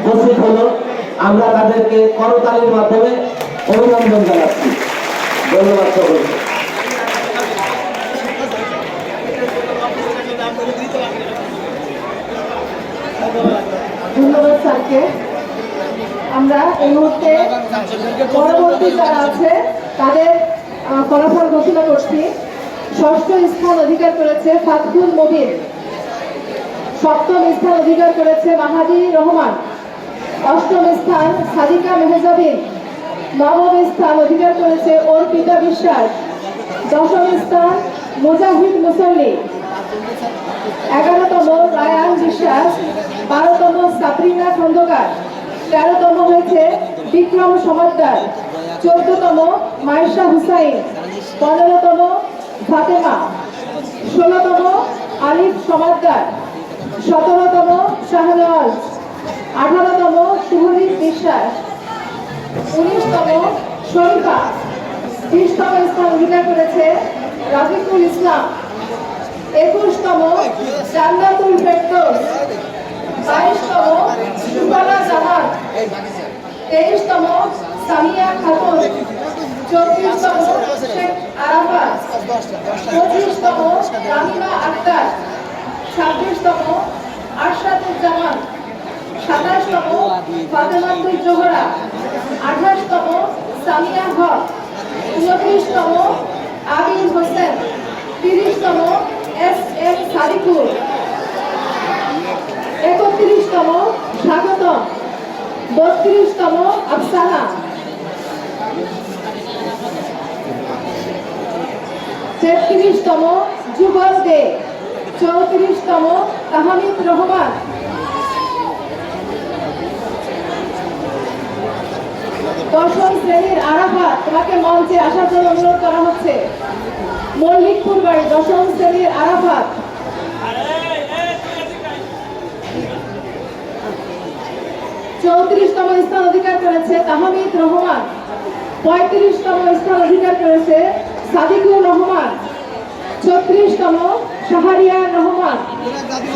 উপস্থিত হলো। আমরা তাদেরকে করতালির মাধ্যমে অভিনন্দন জানাচ্ছি। ধন্যবাদ সকলকে। পরবর্তী যারা আছে, তাদের ষষ্ঠ স্থান অধিকার করেছে সপ্তম স্থান অধিকার করেছে মাহাদি রহমান। অষ্টম স্থান সাদিকা মেহজাবিন। নবম স্থান অধিকার করেছে অর্পিতা বিশ্বাস। দশম স্থান মুজাহিদ মুসল্লি। এগারোতম রায়ান বিশ্বাস। বারোতম সাবরিনা খন্দকার। তেরোতম হয়েছে বিক্রম সমাদ্দার। চোদ্দতম মায়েশা হুসাইন। পনেরোতম ফাতেমা। ষোলোতম আলিফ সমাদ্দার। সতেরোতম শাহনওয়াজ। আঠারোতম শুভদীপ বিশ্বাস। উনিশতম শরীফা। বিশতম স্থান অধিকার করেছে রাফিকুল ইসলাম। একুশতম জান্নাতুল ফেরদৌস। বাইশতম সুবালা জামান তেইশতম সামিয়া খাতুন। চব্বিশতম শেখ আরাফাত। পঁচিশতম রামিমা আক্তার। ছাব্বিশতম আরশাদুজ্জামান। সাতাশতম ফাতেমাতুল জোহরা, আঠাশতম সামিয়া হক উনত্রিশতম আবির হোসেন, তিরিশতম এস এম সারিকুল একত্রিশতম স্বাগতম, বত্রিশতম আফসানা। তেত্রিশতম যুগল দে, চৌত্রিশতম তাহমিদ রহমান। দশম শ্রেণির আরাফাত তোমাকে মঞ্চে আসার জন্য অনুরোধ করা হচ্ছে। মল্লিকপুর বাড়ি, দশম শ্রেণির আরাফাত। চৌত্রিশতম স্থান অধিকার করেছে তাহমিদ রহমান। পঁয়ত্রিশতম স্থান অধিকার করেছে সাদিকুর রহমান। ছত্রিশতম শাহরিয়া রহমান।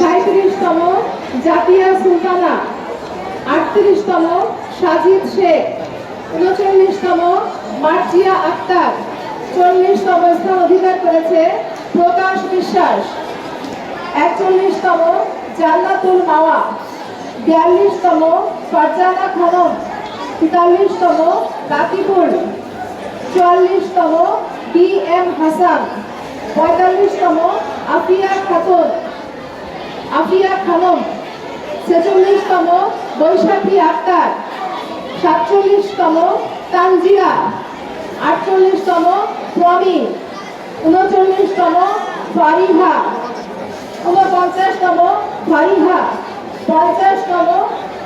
সাঁত্রিশতম জাতিয়া সুলতানা। আটত্রিশতম সাজিদ শেখ। উনচল্লিশতম মার্জিয়া আক্তার চল্লিশতম স্থান অধিকার করেছে প্রকাশ বিশ্বাস। একচল্লিশতম জান্নাতুল মাওয়া। বিয়াল্লিশতম ফারজানা খানম। তেতাল্লিশতম লাতিফুল। চুয়াল্লিশতম বি এম হাসান। পঁয়তাল্লিশতম আফিয়া খাতুন। আফিয়া খানম। ছেচল্লিশতম বৈশাখী আক্তার। সাতচল্লিশতম তানজিরা, আটচল্লিশতম প্রমি উনচল্লিশতম ফারিহা ঊনপঞ্চাশতম ফারিহা পঞ্চাশতম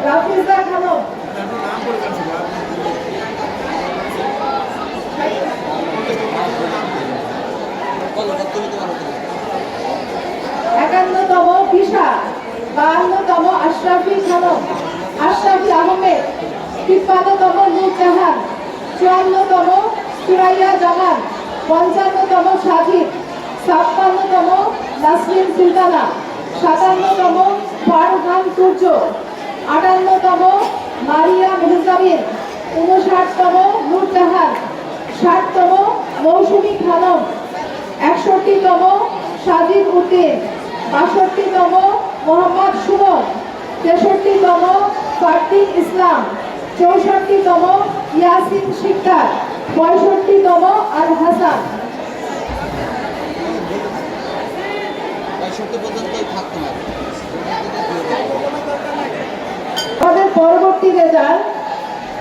রাফিজা খানম। একান্নতম ফিসা বাহান্নতম আশরাফি খানম। আশরাফি আহমেদ তিপ্পান্নতম নূরজাহান চুয়ান্নতম সুরাইয়া জামান পঞ্চান্নতম সাজিদ ছাপ্পান্নতম নাসরিন সুলতানা সাতান্নতম ফারুখান সূর্য আটান্নতম মারিয়া মেহজাবিন উনষাটতম নূরজাহান ষাটতম মৌসুমী খানম একষট্টিতম সাজিদ উদ্দিন বাষট্টিতম মোহাম্মদ সুমন তেষট্টিতম ফারদিন ইসলাম চৌষট্টিতম ইয়াসিন শিকদার, পঁয়ষট্টিতম আল হাসান। আমাদের পরবর্তী রেজাল্ট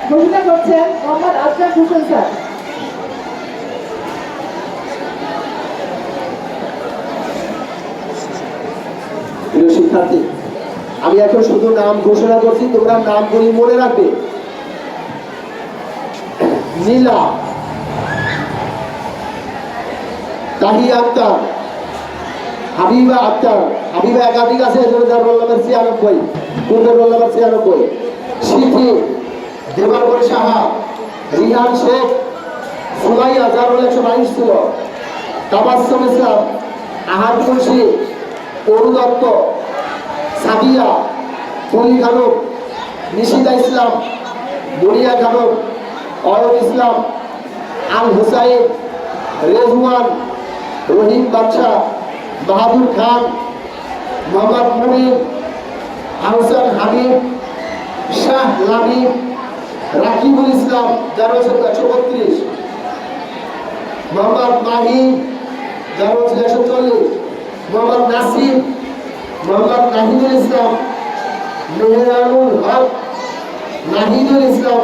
ঘোষণা করছেন মোহাম্মদ আজরাক হোসেন স্যার। প্রিয় শিক্ষার্থী, আমি এখন শুধু নাম ঘোষণা করছি, তোমরা নামগুলি মনে রাখবে। নীলা। তাহিয়া আক্তার। হাবিবা আক্তার। হাবিবা একাধিক আছে এজন্য যার রোল নাম্বার ছিয়ানব্বই। পূর্বের রোল নাম্বার ছিয়ানব্বই? সিথি সাহা। রিহান শেখ। যার রোল একশো বাইশ ছিল। তাবাসম ইসলাম। আহাদ মুন্সি। অরু দত্ত। সাদিয়া। তুলি খানম। নিশিদা ইসলাম। মুরিয়া খানম। অয়ন ইসলাম, আল হুসাইন, রেজওয়ান, রহিম বাদশা বাহাদুর খান, মোহাম্মদ মুমিন আহসান হাবিব শাহ লাবিব রাকিবুল ইসলাম বছর একশো বত্রিশ, মোহাম্মদ মাহি বছর একশো চল্লিশ, মোহাম্মদ নাসিম মোহাম্মদ নাহিদুল ইসলাম, মেহরানুল হক, নাহিদুল ইসলাম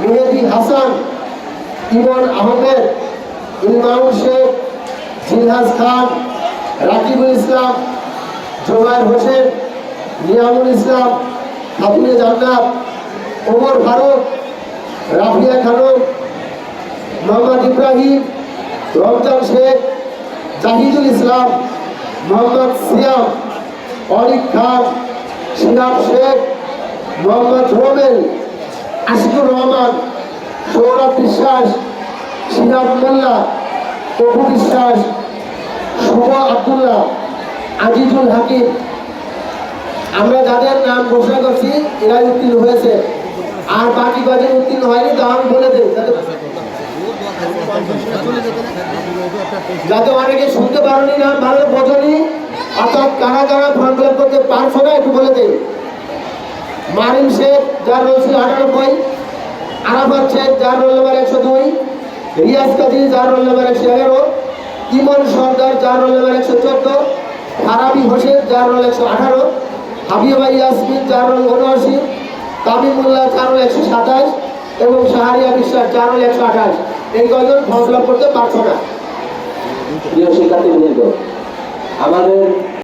মেহেদি হাসান, ইমন আহমেদ ইলমাউল শেখ জিলহাস খান, রাকিবুল ইসলাম, জোবায়ের হোসেন, নিয়ামুল ইসলাম খাতুনে জান্নাত, ওমর ফারুক, রাফিয়া খানম, মোহাম্মদ ইব্রাহিম, রমজান শেখ, জাহিদুল ইসলাম, মোহাম্মদ সিয়াম, অলিক খান শিরাব শেখ, মোহাম্মদ রোমেল আশিকুর রহমান সৌরভ বিশ্বাস শিরাব মোল্লা প্রভু বিশ্বাস, শুভ আবদুল্লাহ, আজিজুল হাকিম। আমরা যাদের নাম ঘোষণা করছি, এরাই উত্তীর্ণ হয়েছে। আর বাকি কজন উত্তীর্ণ হয়নি তা আমি বলে দিই, যাতে অনেকে শুনতে পারোনি না, ভালো বোঝনি, অর্থাৎ কারা কারা ফর্ম ফিল করতে পারছ না, একটু বলে মারিম শেখ, যার রোল ছিল আটানব্বই আরাফাত শেখ, যার রোল নাম্বার একশো দুই, রিয়াজ কাজী, যার রোল নাম্বার একশো এগারো, ইমন সর্দার, যার রোল নাম্বার একশো চোদ্দ ফারাবি হোসেন, যার রোল একশো আঠারো, হাবিবা ইয়াসমিন, যার রোল উনআশি তামিমুল্লাহ যার রোল একশো সাতাশ, এবং শাহরিয়া বিশ্বাস, যার রোল একশো আঠাশ। এই কয়জন ফিল করতে পারছ না? প্রিয় শিক্ষার্থীবৃন্দ আমাদের